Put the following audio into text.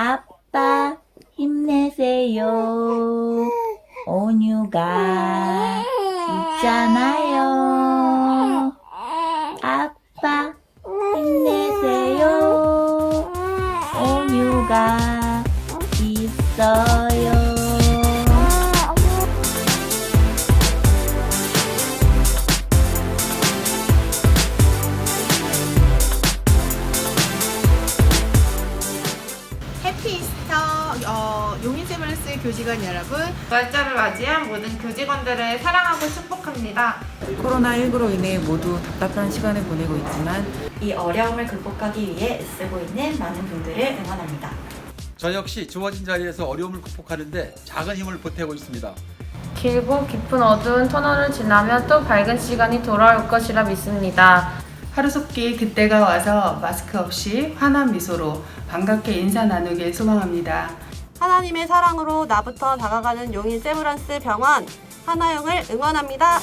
아빠 힘내세요. 온유가 있잖아요. 아빠 힘내세요. 온유가 해피 이스터 어, 용인 세브란스 교직원 여러분 부활절을 맞이한 모든 교직원들을 사랑하고 축복합니다. 코로나19로 인해 모두 답답한 시간을 보내고 있지만 이 어려움을 극복하기 위해 애쓰고 있는 많은 분들을 응원합니다. 저 역시 주어진 자리에서 어려움을 극복하는데 작은 힘을 보태고 있습니다. 길고 깊은 어두운 터널을 지나면 또 밝은 시간이 돌아올 것이라 믿습니다. 하루속히 그때가 와서 마스크 없이 환한 미소로 반갑게 인사 나누길 소망합니다. 하나님의 사랑으로 나부터 다가가는 용인 세브란스 병원 하나영을 응원합니다.